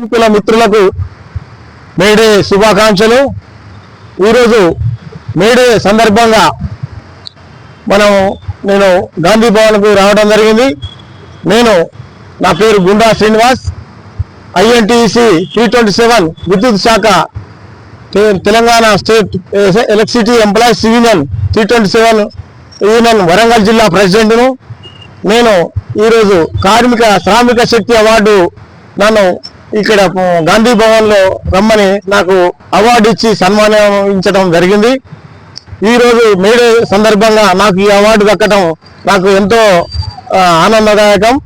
కార్మికుల మిత్రులకు మేడే శుభాకాంక్షలు. ఈరోజు మేడే సందర్భంగా మనం నేను గాంధీ భవన్కు రావడం జరిగింది. నేను నా పేరు Gunda Srinivas. INTUC three twenty seven విద్యుత్ శాఖ Telangana state electricity employees union three twenty seven union Warangal జిల్లా ప్రెసిడెంట్ను. నేను ఈరోజు కార్మిక శ్రామిక శక్తి అవార్డు నన్ను ఇక్కడ గాంధీ భవన్లో రమ్మని నాకు అవార్డు ఇచ్చి సన్మానించడం జరిగింది. ఈరోజు మేడే సందర్భంగా నాకు ఈ అవార్డు దక్కడం నాకు ఎంతో ఆనందదాయకం.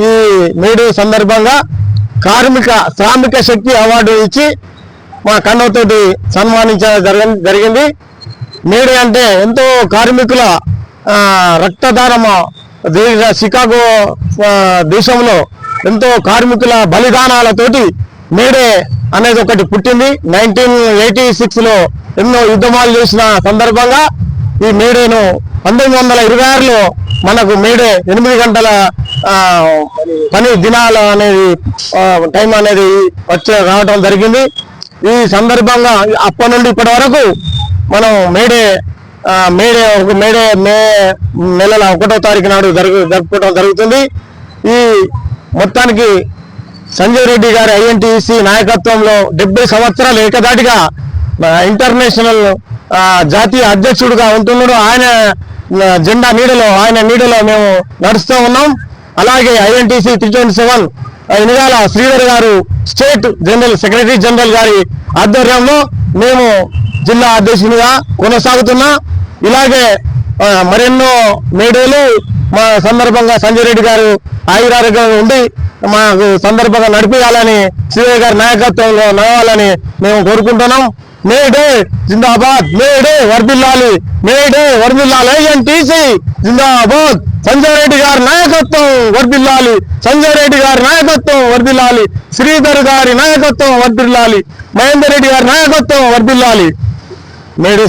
ఈ మేడే సందర్భంగా కార్మిక శ్రామిక శక్తి అవార్డు ఇచ్చి మా కన్నతోటి సన్మానించడం జరగ- జరిగింది. మేడే అంటే ఎంతో కార్మికుల రక్తదానము. దేశ చికాగో దేశంలో ఎంతో కార్మికుల బలిదానాలతోటి మేడే అనేది ఒకటి పుట్టింది. నైన్టీన్ ఎయిటీ సిక్స్లో ఎన్నో యుద్ధమాలు చేసిన సందర్భంగా ఈ మేడేను పంతొమ్మిది వందల ఇరవై ఆరులో మనకు మేడే ఎనిమిది గంటల పని దినాలు అనేది టైం అనేది వచ్చే రావడం జరిగింది. ఈ సందర్భంగా అప్పటి నుండి ఇప్పటి వరకు మనం మేడే మేడే మేడే మే నెలల ఒకటో తారీఖు నాడు జరుగు జరుపుకోవడం జరుగుతుంది. ఈ మొత్తానికి సంజయ్ రెడ్డి గారి ఐఎన్టీసీ నాయకత్వంలో డెబ్బై సంవత్సరాలు ఏకదాటిగా ఇంటర్నేషనల్ జాతీయ అధ్యక్షుడిగా ఉంటున్నాడు. ఆయన జెండా నీడలో ఆయన నీడలో మేము నడుస్తూ ఉన్నాం. అలాగే INTUC three twenty seven Inigala Sridhar garu state general secretary general గారి ఆధ్వర్యంలో మేము జిల్లా అధ్యక్షునిగా కొనసాగుతున్నా. ఇలాగే మరెన్నో మేడేలు మా సందర్భంగా సంజయ్ రెడ్డి గారు ఆయురారోగ్యం ఉండి మాకు సందర్భంగా నడిపించాలని శ్రీధర్ గారి నాయకత్వంలో నడవాలని మేము కోరుకుంటున్నాం. మేడే జిందాబాద్ మేడే వర్బిల్లాలి మేడే వర్దిల్లాలి ఐఎన్టీసీ జిందాబాద్. సంజయ్ రెడ్డి గారి నాయకత్వం వర్దిల్లాలి సంజయ్ రెడ్డి గారి నాయకత్వం వర్దిల్లాలి శ్రీధర్ గారి నాయకత్వం వర్దిల్లాలి మహేందర్ రెడ్డి గారి నాయకత్వం వర్దిల్లాలి మేడే